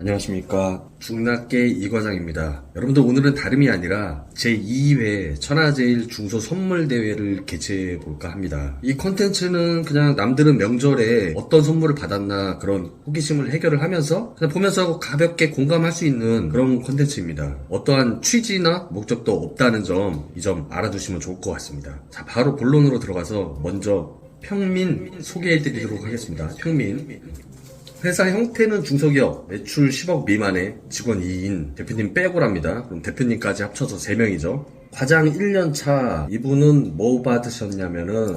안녕하십니까. 중낙계 이과장입니다. 여러분들 오늘은 다름이 아니라 제2회 천하제일 중소 선물대회를 개최해 볼까 합니다. 이 컨텐츠는 그냥 남들은 명절에 어떤 선물을 받았나 그런 호기심을 해결을 하면서 그냥 보면서 가볍게 공감할 수 있는 그런 컨텐츠입니다. 어떠한 취지나 목적도 없다는 점, 이 점 알아두시면 좋을 것 같습니다. 자, 바로 본론으로 들어가서 먼저 평민 소개해 드리도록 하겠습니다. 평민. 회사 형태는 중소기업, 매출 10억 미만의 직원 2인, 대표님 빼고랍니다. 그럼 대표님까지 합쳐서 3명이죠. 과장 1년 차, 이분은 뭐 받으셨냐면은,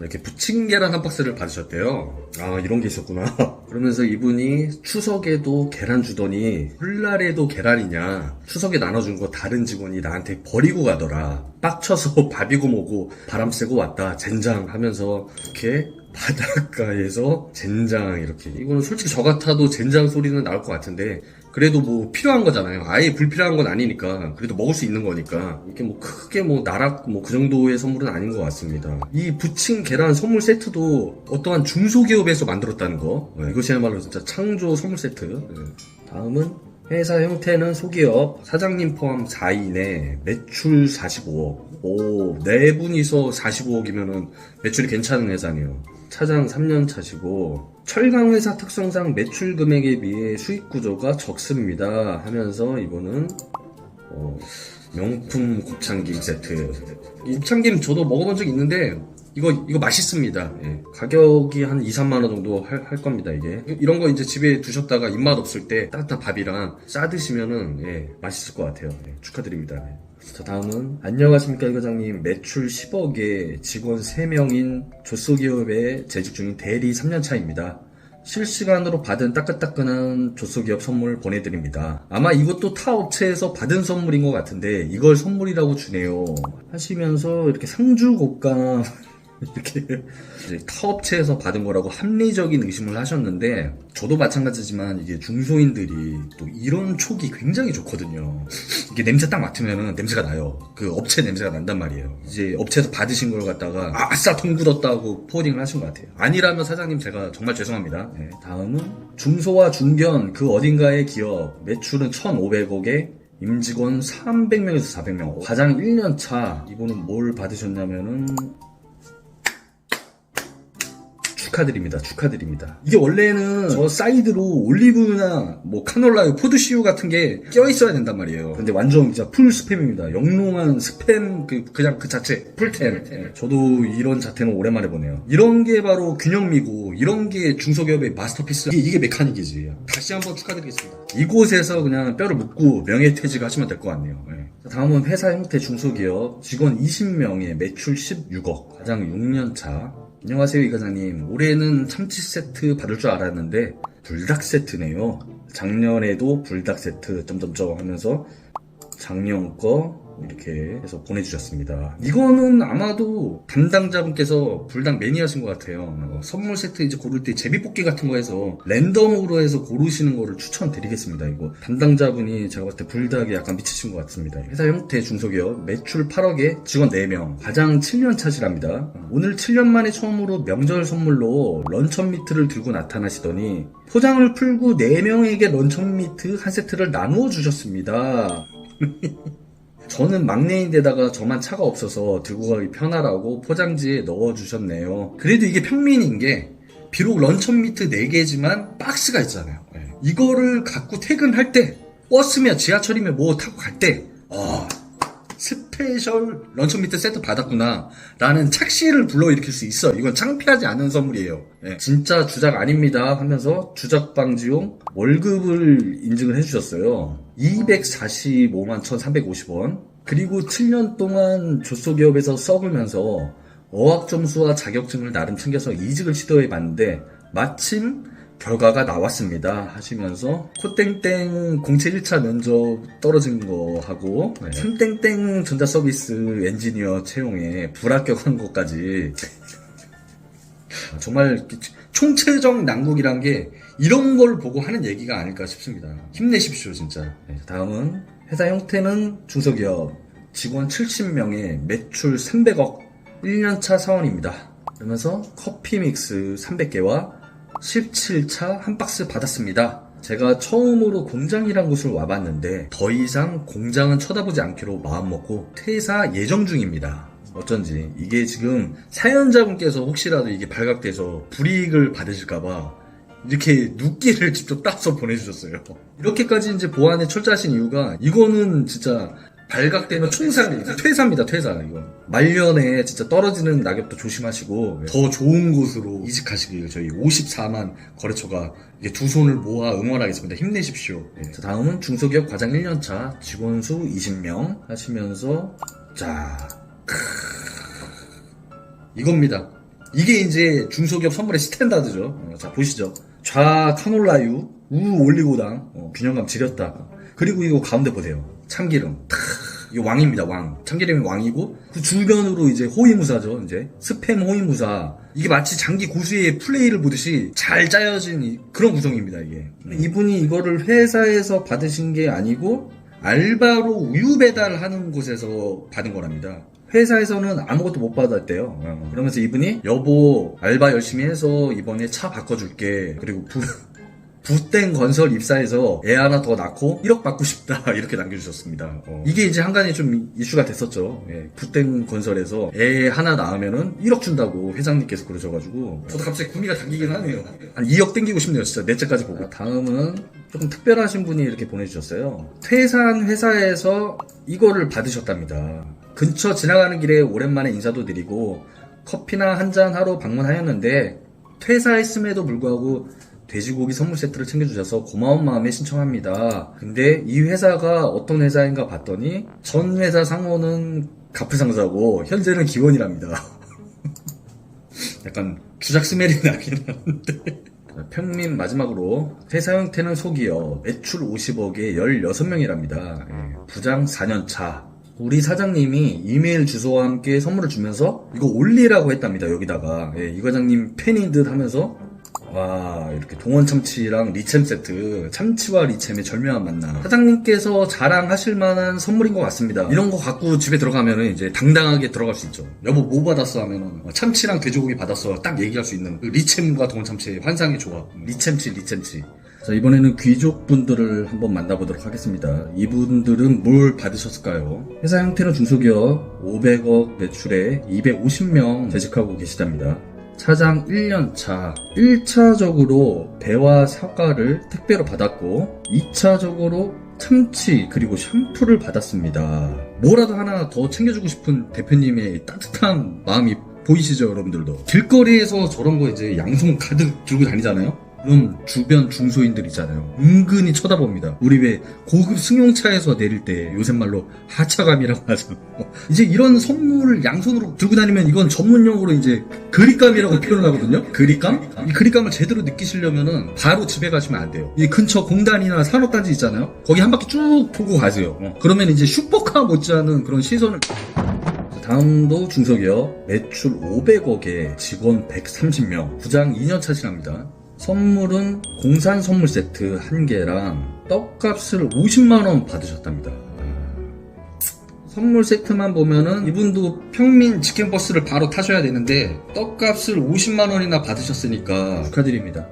이렇게 부침 계란 한 박스를 받으셨대요. 아, 이런 게 있었구나. 그러면서 이분이 추석에도 계란 주더니, 훌날에도 계란이냐, 추석에 나눠준 거 다른 직원이 나한테 버리고 가더라. 빡쳐서 밥이고 뭐고 바람 쐬고 왔다. 젠장 하면서, 이렇게 바닷가에서 젠장 이렇게 이거는 솔직히 저 같아도 젠장 소리는 나올 것 같은데 그래도 뭐 필요한 거잖아요 아예 불필요한 건 아니니까 그래도 먹을 수 있는 거니까 이렇게 뭐 크게 뭐 나락 뭐 그 정도의 선물은 아닌 것 같습니다 이 부침 계란 선물 세트도 어떠한 중소기업에서 만들었다는 거 네, 이것이야말로 진짜 창조 선물 세트 네. 다음은 회사 형태는 소기업, 사장님 포함 4인에 매출 45억. 오, 네 분이서 45억이면은 매출이 괜찮은 회사네요. 차장 3년 차시고, 철강 회사 특성상 매출 금액에 비해 수익 구조가 적습니다. 하면서 이거는, 어, 명품 곱창김 세트. 이 곱창김 저도 먹어본 적 있는데, 이거, 이거 맛있습니다. 예. 가격이 한 2, 3만 원 정도 할, 할 겁니다, 이게. 이런 거 이제 집에 두셨다가 입맛 없을 때 따뜻한 밥이랑 싸 드시면은, 예, 맛있을 것 같아요. 예, 축하드립니다. 예. 자, 다음은, 안녕하십니까, 이 과장님. 매출 10억에 직원 3명인 조소기업에 재직 중인 대리 3년차입니다. 실시간으로 받은 따끈따끈한 조소기업 선물 보내드립니다. 아마 이것도 타 업체에서 받은 선물인 것 같은데 이걸 선물이라고 주네요. 하시면서 이렇게 상주 곶감 이렇게 이제 타 업체에서 받은 거라고 합리적인 의심을 하셨는데 저도 마찬가지지만 이게 중소인들이 또 이런 촉이 굉장히 좋거든요. 이게 냄새 딱 맡으면은 냄새가 나요. 그 업체 냄새가 난단 말이에요. 이제 업체에서 받으신 걸 갖다가 아싸 통 굳었다고 포워딩을 하신 것 같아요. 아니라면 사장님 제가 정말 죄송합니다. 네, 다음은 중소와 중견 그 어딘가의 기업 매출은 1,500억에 임직원 300명에서 400명 과장 1년차 이분은 뭘 받으셨냐면은 축하드립니다. 축하드립니다. 이게 원래는 저 사이드로 올리브나 뭐 카놀라, 포드씨유 같은 게 껴있어야 된단 말이에요. 근데 완전 진짜 풀 스팸입니다. 영롱한 스팸 그 그냥 그 자체 풀템. 예, 저도 이런 자태는 오랜만에 보네요. 이런 게 바로 균형미고 이런 게 중소기업의 마스터피스. 이게, 이게 메카닉이지. 다시 한번 축하드리겠습니다. 이곳에서 그냥 뼈를 묶고 명예퇴직 하시면 될 것 같네요. 예. 자, 다음은 회사 형태 중소기업 직원 20명에 매출 16억 과장 6년차 안녕하세요 이 과장님. 올해는 참치 세트 받을 줄 알았는데 불닭 세트네요. 작년에도 불닭 세트 점점점 하면서 작년 거 이렇게 해서 보내주셨습니다. 이거는 아마도 담당자분께서 불닭 매니아신 것 같아요. 어, 선물 세트 이제 고를 때 제비뽑기 같은 거 해서 랜덤으로 해서 고르시는 거를 추천드리겠습니다. 이거 담당자분이 제가 봤을 때 불닭에 약간 미치신 것 같습니다. 회사 형태 중소기업 매출 8억에 직원 4명 과장 7년 차시랍니다. 오늘 7년 만에 처음으로 명절 선물로 런천 미트를 들고 나타나시더니 포장을 풀고 4명에게 런천 미트 한 세트를 나누어 주셨습니다. 저는 막내인데다가 저만 차가 없어서 들고 가기 편하라고 포장지에 넣어주셨네요. 그래도 이게 평민인 게 비록 런천 미트 4개지만 박스가 있잖아요. 예. 이거를 갖고 퇴근할 때 버스면 지하철이면 뭐 타고 갈 때 아, 스페셜 런천 미트 세트 받았구나 라는 착시를 불러일으킬 수 있어 이건 창피하지 않은 선물이에요 예. 진짜 주작 아닙니다 하면서 주작 방지용 월급을 인증을 해주셨어요 245만 1350원. 그리고 7년 동안 조소기업에서 썩으면서 어학 점수와 자격증을 나름 챙겨서 이직을 시도해 봤는데 마침 결과가 나왔습니다 하시면서 코땡땡 공채 1차 면접 떨어진 거 하고 네. 3땡땡 전자서비스 엔지니어 채용에 불합격한 것까지. 정말 총체적 난국이란 게 이런 걸 보고 하는 얘기가 아닐까 싶습니다. 힘내십시오, 진짜. 네, 다음은 회사 형태는 중소기업 직원 70명에 매출 300억 1년차 사원입니다. 그러면서 커피 믹스 300개와 17차 한 박스 받았습니다. 제가 처음으로 공장이란 곳을 와봤는데 더 이상 공장은 쳐다보지 않기로 마음먹고 퇴사 예정 중입니다. 어쩐지 이게 지금 사연자분께서 혹시라도 이게 발각돼서 불이익을 받으실까봐 이렇게 눕기를 직접 따서 보내주셨어요. 이렇게까지 이제 보안에 철저하신 이유가 이거는 진짜 발각되면 총살, 퇴사입니다, 퇴사, 이거. 말년에 진짜 떨어지는 낙엽도 조심하시고, 더 좋은 곳으로 이직하시길 저희 54만 거래처가 이게 두 손을 모아 응원하겠습니다. 힘내십시오. 예. 자, 다음은 중소기업 과장 1년차 직원 수 20명 하시면서, 자, 이겁니다. 이게 이제 중소기업 선물의 스탠다드죠. 어, 자, 보시죠. 좌 카놀라유, 우 올리고당, 어, 균형감 지렸다. 그리고 이거 가운데 보세요. 참기름. 탁, 이게 왕입니다, 왕. 참기름이 왕이고, 그 주변으로 이제 호위무사죠, 이제. 스팸 호위무사. 이게 마치 장기 고수의 플레이를 보듯이 잘 짜여진 이- 그런 구성입니다, 이게. 이분이 이거를 회사에서 받으신 게 아니고, 알바로 우유 배달하는 곳에서 받은 거랍니다. 회사에서는 아무것도 못 받았대요. 어, 그러면서 이분이 여보 알바 열심히 해서 이번에 차 바꿔줄게. 그리고 부 부땡 건설 입사해서 애 하나 더 낳고 1억 받고 싶다 이렇게 남겨주셨습니다. 어, 이게 이제 한간에 좀 이슈가 됐었죠. 예, 부땡 건설에서 애 하나 낳으면은 1억 준다고 회장님께서 그러셔가지고 저도 갑자기 구미가 당기긴 하네요. 한 2억 땡기고 싶네요, 진짜 넷째까지 보고. 다음은 조금 특별하신 분이 이렇게 보내주셨어요. 퇴사한 회사에서 이거를 받으셨답니다. 근처 지나가는 길에 오랜만에 인사도 드리고 커피나 한잔 하러 방문하였는데 퇴사했음에도 불구하고 돼지고기 선물 세트를 챙겨주셔서 고마운 마음에 신청합니다. 근데 이 회사가 어떤 회사인가 봤더니 전 회사 상호는 가프상사고 현재는 기원이랍니다. 약간 주작 스멜이 나긴 하는데. 평민 마지막으로 회사 형태는 소기업 매출 50억에 16명이랍니다. 부장 4년차 우리 사장님이 이메일 주소와 함께 선물을 주면서 이거 올리라고 했답니다 여기다가 예, 이 과장님 팬인 듯 하면서 와 이렇게 동원 참치랑 리챔 세트. 참치와 리챔의 절묘한 만남. 사장님께서 자랑하실 만한 선물인 것 같습니다. 이런 거 갖고 집에 들어가면은 이제 당당하게 들어갈 수 있죠. 여보 뭐 받았어? 하면은 어, 참치랑 돼지고기 받았어. 딱 얘기할 수 있는 그 리챔과 동원 참치의 환상의 조합. 리챔치 리챔치. 자, 이번에는 귀족분들을 한번 만나보도록 하겠습니다. 이분들은 뭘 받으셨을까요? 회사 형태는 중소기업. 500억 매출에 250명 재직하고 계시답니다. 차장 1년차 1차적으로 배와 사과를 택배로 받았고 2차적으로 참치 그리고 샴푸를 받았습니다. 뭐라도 하나 더 챙겨주고 싶은 대표님의 따뜻한 마음이 보이시죠 여러분들도 길거리에서 저런 거 이제 양손 가득 들고 다니잖아요 그럼 주변 중소인들 있잖아요. 은근히 쳐다봅니다. 우리 왜 고급 승용차에서 내릴 때 요새 말로 하차감이라고 하잖아요. 이제 이런 선물을 양손으로 들고 다니면 이건 전문용어로 이제 그립감이라고 표현을 하거든요. 그립감? 이 그립감을 제대로 느끼시려면은 바로 집에 가시면 안 돼요. 이 근처 공단이나 산업단지 있잖아요. 거기 한 바퀴 쭉 보고 가세요. 어. 그러면 이제 슈퍼카 못지않은 그런 시선을 다음도 중소기업 매출 500억에 직원 130명 부장 2년 차시랍니다 선물은 공산 선물 세트 1개랑 떡값을 50만원 받으셨답니다. 선물 세트만 보면은 이분도 평민 직행버스를 바로 타셔야 되는데 떡값을 50만원이나 받으셨으니까 축하드립니다.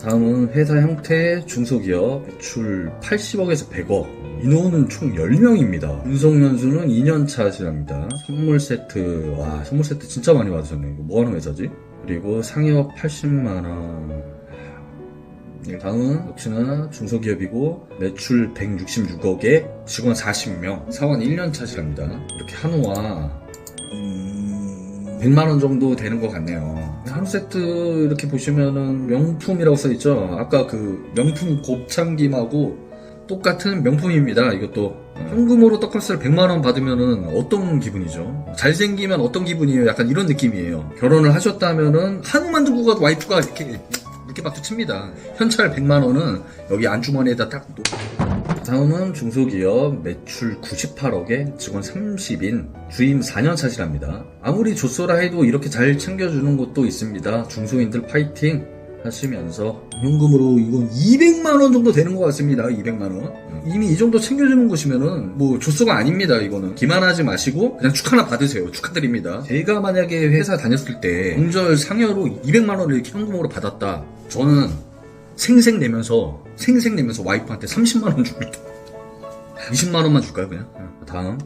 다음은 회사 형태 중소기업 매출 80억에서 100억. 인원은 총 10명입니다. 운송 연수는 2년차 하시랍니다. 선물 세트 와 선물 세트 진짜 많이 받으셨네. 이거 뭐 하는 회사지? 그리고 상여업 80만원 다음은 역시나 중소기업이고 매출 166억에 직원 40명 사원 1년 차시랍니다 이렇게 한우와 100만원 정도 되는 것 같네요. 한우 세트 이렇게 보시면은 명품이라고 써있죠. 아까 그 명품 곱창김하고 똑같은 명품입니다. 이것도. 현금으로 떡값을 100만원 받으면은 어떤 기분이죠? 잘생기면 어떤 기분이에요? 약간 이런 느낌이에요. 결혼을 하셨다면은 한우만 들고 가도 와이프가 이렇게 이렇게 박수 칩니다. 현찰 100만원은 여기 안주머니에다 딱 놓... 다음은 중소기업 매출 98억에 직원 30인 주임 4년 차시랍니다. 아무리 조소라 해도 이렇게 잘 챙겨주는 곳도 있습니다. 중소인들 파이팅 하시면서 현금으로 이건 200만 원 정도 되는 것 같습니다. 200만 원. 이미 이 정도 챙겨주는 곳이면은 뭐 조소가 아닙니다. 이거는 기만하지 마시고 그냥 축하나 받으세요. 축하드립니다. 제가 만약에 회사 다녔을 때 명절 상여로 200만 원을 이렇게 현금으로 받았다. 저는 생색 내면서 생색 내면서 와이프한테 30만 원 줍니다. 20만 원만 줄까요 그냥? 어, 다음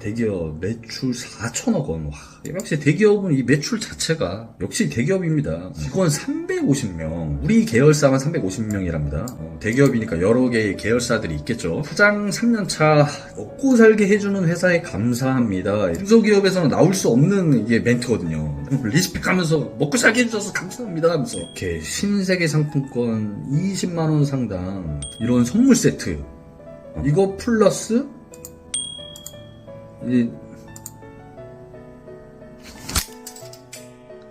대기업 매출 4천억 원. 와, 역시 대기업은 이 매출 자체가 역시 대기업입니다. 직원 350명. 우리 계열사만 350명이랍니다. 어, 대기업이니까 여러 개의 계열사들이 있겠죠. 사장 3년차 먹고 살게 해주는 회사에 감사합니다. 중소기업에서는 나올 수 없는 이게 멘트거든요. 리스펙하면서 먹고 살게 해주셔서 감사합니다 하면서 이렇게 신세계 상품권 20만 원 상당 이런 선물 세트 이거 플러스 이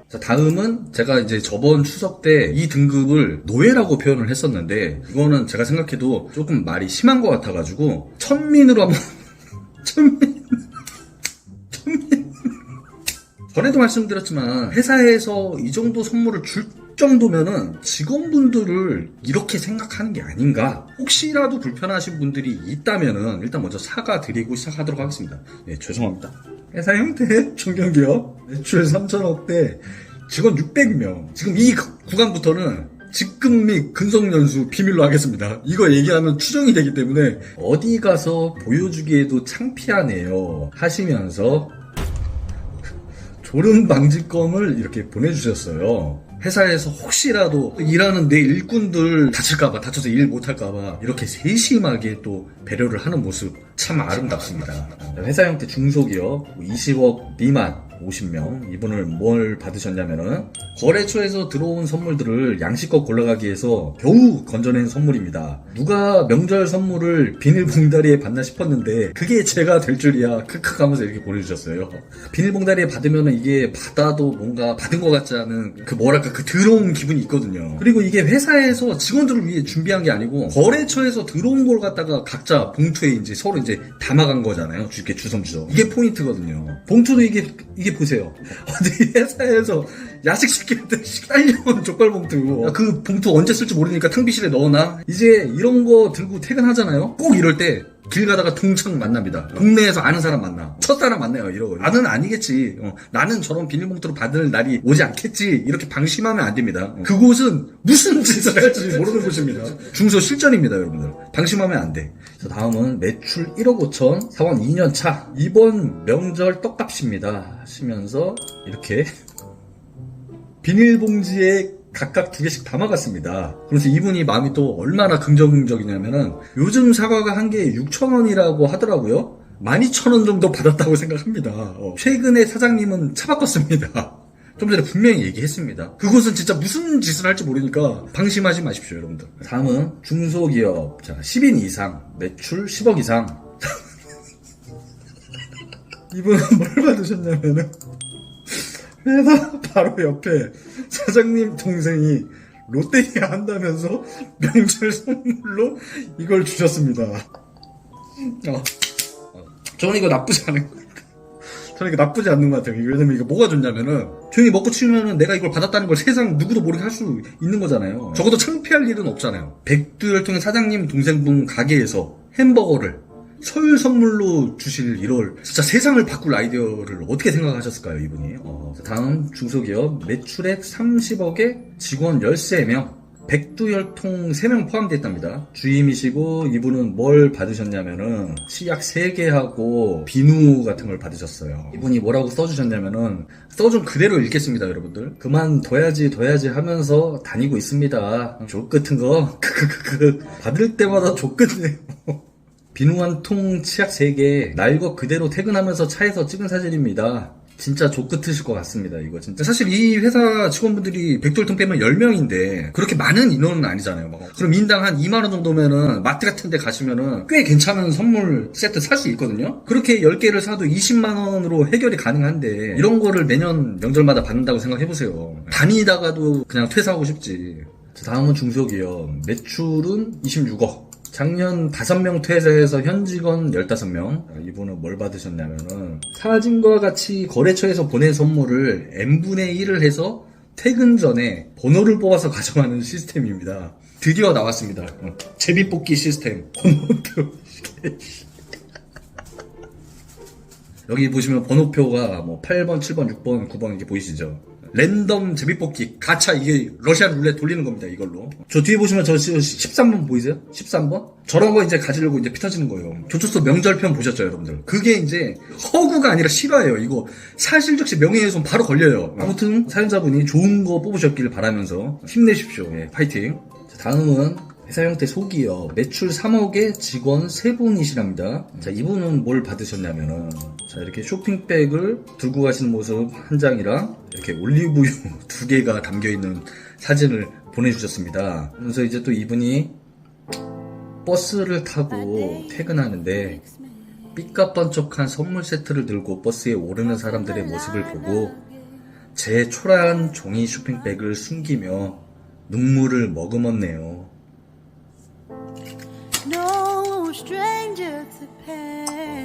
자, 다음은 제가 이제 저번 추석 때 이 등급을 노예라고 표현을 했었는데, 이거는 제가 생각해도 조금 말이 심한 것 같아가지고, 천민으로 한번, 천민, 천민. 전에도 말씀드렸지만, 회사에서 이 정도 선물을 줄 정도면은 직원분들을 이렇게 생각하는 게 아닌가. 혹시라도 불편하신 분들이 있다면은 일단 먼저 사과드리고 시작하도록 하겠습니다. 네, 죄송합니다. 회사 형태 중견기업 매출 3천억대 직원 600명. 지금 이 구간부터는 직급 및 근속연수 비밀로 하겠습니다. 이거 얘기하면 추정이 되기 때문에 어디 가서 보여주기에도 창피하네요. 하시면서 졸음 방지껌을 이렇게 보내주셨어요. 회사에서 혹시라도 일하는 내 일꾼들 다칠까봐, 다쳐서 일 못할까봐 이렇게 세심하게 또 배려를 하는 모습 참 아름답습니다. 회사 형태 중소기업 20억 미만 50명 이분을 뭘 받으셨냐면은 거래처에서 들어온 선물들을 양식껏 골라가기 위해서 겨우 건져낸 선물입니다. 누가 명절 선물을 비닐봉다리에 받나 싶었는데 그게 제가 될 줄이야 크크 하면서 이렇게 보내주셨어요. 비닐봉다리에 받으면은 이게 받아도 뭔가 받은 것 같지 않은 그 뭐랄까 그 더러운 기분이 있거든요. 그리고 이게 회사에서 직원들을 위해 준비한 게 아니고 거래처에서 들어온 걸 갖다가 각자 봉투에 이제 서로 이제 담아간 거잖아요. 이렇게 주섬주섬. 이게 포인트거든요. 봉투도 이게 이게 보세요. 어디 회사에서 야식 시킬 때 식달려온 족발 봉투. 야, 그 봉투 언제 쓸지 모르니까 탕비실에 넣어놔. 이제 이런 거 들고 퇴근하잖아요. 꼭 이럴 때. 길 가다가 동창 만납니다. 동네에서 아는 사람 만나. 첫사람 만나요, 이러고. 나는 아니겠지. 어, 나는 저런 비닐봉투로 받을 날이 오지 않겠지. 이렇게 방심하면 안 됩니다. 어, 그곳은 무슨 짓을 할지 모르는 곳입니다. 중소 실전입니다, 여러분들. 방심하면 안 돼. 자, 다음은 매출 1억 5천, 사원 2년 차. 이번 명절 떡값입니다. 하시면서 이렇게 비닐봉지에 각각 두 개씩 담아갔습니다. 그래서 이분이 마음이 또 얼마나 긍정적이냐면은 요즘 사과가 한 개에 6,000원이라고 하더라고요. 12,000원 정도 받았다고 생각합니다. 어, 최근에 사장님은 차 바꿨습니다. 좀 전에 분명히 얘기했습니다. 그곳은 진짜 무슨 짓을 할지 모르니까 방심하지 마십시오, 여러분들. 다음은 중소기업. 자, 10인 이상, 매출 10억 이상. 이분은 뭘 받으셨냐면은 회사 바로 옆에 사장님 동생이 롯데리아 한다면서 명절 선물로 이걸 주셨습니다. 어. 저는 이거 나쁘지 않은 것 같아요. 저는 이거 나쁘지 않는 것 같아요. 왜냐면 이거 뭐가 좋냐면은 조용히 먹고 치우면은 내가 이걸 받았다는 걸 세상 누구도 모르게 할 수 있는 거잖아요. 적어도 창피할 일은 없잖아요. 백두혈통의 사장님 동생분 가게에서 햄버거를 설 선물로 주실 1월. 진짜 세상을 바꿀 아이디어를 어떻게 생각하셨을까요 이분이? 어, 다음 중소기업 매출액 30억에 직원 13명 백두혈통 3명 포함되어 있답니다. 주임이시고 이분은 뭘 받으셨냐면은 치약 3개하고 비누 같은 걸 받으셨어요. 이분이 뭐라고 써주셨냐면은 써준 그대로 읽겠습니다 여러분들. 그만둬야지 둬야지 하면서 다니고 있습니다. 족 같은 거. 받을 때마다 족 같네요 비누 한 통 치약 3개 날 것 그대로 퇴근하면서 차에서 찍은 사진입니다. 진짜 족같으실 것 같습니다, 이거 진짜. 사실 이 회사 직원분들이 백돌통 빼면 10명인데, 그렇게 많은 인원은 아니잖아요. 막. 그럼 인당 한 2만원 정도면은, 마트 같은 데 가시면은, 꽤 괜찮은 선물 세트 살 수 있거든요? 그렇게 10개를 사도 20만원으로 해결이 가능한데, 이런 거를 매년 명절마다 받는다고 생각해보세요. 다니다가도 그냥 퇴사하고 싶지. 자, 다음은 중소기업. 매출은 26억. 작년 5명 퇴사해서 현 직원 15명. 이분은 뭘 받으셨냐면은 사진과 같이 거래처에서 보낸 선물을 n분의 1을 해서 퇴근 전에 번호를 뽑아서 가져가는 시스템입니다. 드디어 나왔습니다. 어, 제비뽑기 시스템. 번호표. 여기 보시면 번호표가 뭐 8번, 7번, 6번, 9번 이렇게 보이시죠? 랜덤 제비뽑기 가차 이게 러시안 룰렛 돌리는 겁니다 이걸로. 저 뒤에 보시면 저 13번 보이세요? 13번? 저런 거 이제 가지려고 이제 피 터지는 거예요. 조초소 명절편 보셨죠 여러분들? 그게 이제 허구가 아니라 실화예요 이거. 사실적시 명예훼손 바로 걸려요. 아무튼 사연자분이 좋은 거 뽑으셨길 바라면서 힘내십시오. 예, 파이팅. 자, 다음은 회사 형태 속이요. 매출 3억의 직원 3분이시랍니다. 자, 이분은 뭘 받으셨냐면은, 자, 이렇게 쇼핑백을 들고 가시는 모습 한 장이랑, 이렇게 올리브유 두 개가 담겨 있는 사진을 보내주셨습니다. 그래서 이제 또 이분이 버스를 타고 퇴근하는데, 삐까뻔쩍한 선물 세트를 들고 버스에 오르는 사람들의 모습을 보고, 제 초라한 종이 쇼핑백을 숨기며 눈물을 머금었네요.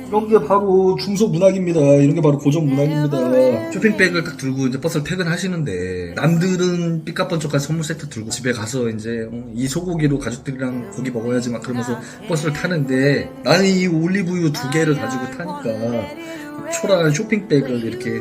이런 게 바로 중소 문학입니다. 이런 게 바로 고전 문학입니다. 쇼핑백을 딱 들고 이제 버스를 퇴근하시는데 남들은 삐까뻔쩍한 선물 세트 들고 집에 가서 이제 어, 이 소고기로 가족들이랑 고기 먹어야지 막 그러면서 버스를 타는데 나는 이 올리브유 두 개를 가지고 타니까 초라한 쇼핑백을 이렇게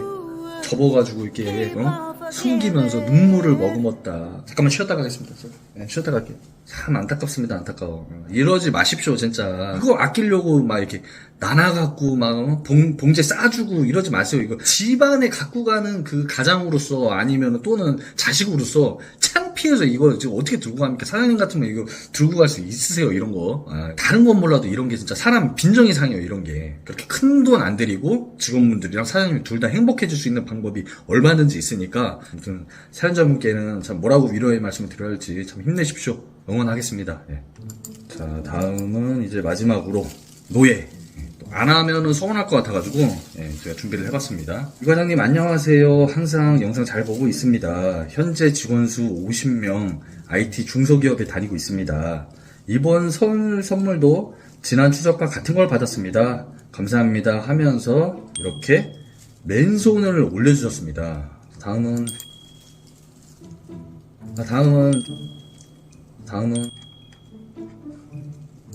접어가지고 이렇게 어? 숨기면서 눈물을 머금었다. 잠깐만 쉬었다 가겠습니다. 네, 쉬었다 갈게요. 참 안타깝습니다. 안타까워. 어, 이러지 마십시오, 진짜. 그거 아끼려고 막 이렇게 나눠갖고 막 어? 봉, 봉제 싸주고 이러지 마세요. 이거 집안에 갖고 가는 그 가장으로서 아니면 또는 자식으로서 창피해서 이거 지금 어떻게 들고 갑니까? 사장님 같으면 이거 들고 갈 수 있으세요, 이런 거. 아, 다른 건 몰라도 이런 게 진짜 사람 빈정이 상해요, 이런 게. 그렇게 큰 돈 안 들이고 직원분들이랑 사장님이 둘다 행복해질 수 있는 방법이 얼마든지 있으니까 아무튼 사연자분께는 참 뭐라고 위로의 말씀을 드려야 할지 참 힘내십시오. 응원하겠습니다. 예. 자, 다음은 이제 마지막으로 노예. 예, 또안 하면은 서운할 것 같아가지고 예, 제가 준비를 해봤습니다. 유 과장님 안녕하세요. 항상 영상 잘 보고 있습니다. 현재 직원 수 50명 IT 중소기업에 다니고 있습니다. 이번 설 선물도 지난 추석과 같은 걸 받았습니다. 감사합니다 하면서 이렇게 맨손을 올려주셨습니다. 다음은 아, 다음은 다음은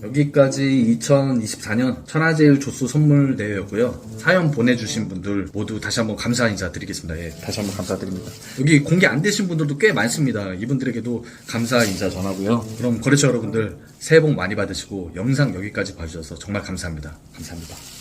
여기까지 2024년 천하제일 조수 선물 대회였고요. 사연 보내주신 분들 모두 다시 한번 감사 인사 드리겠습니다. 예, 다시 한번 감사드립니다. 여기 공개 안 되신 분들도 꽤 많습니다. 이분들에게도 감사 인사 전하고요. 그럼 거래처 여러분들 새해 복 많이 받으시고 영상 여기까지 봐주셔서 정말 감사합니다. 감사합니다.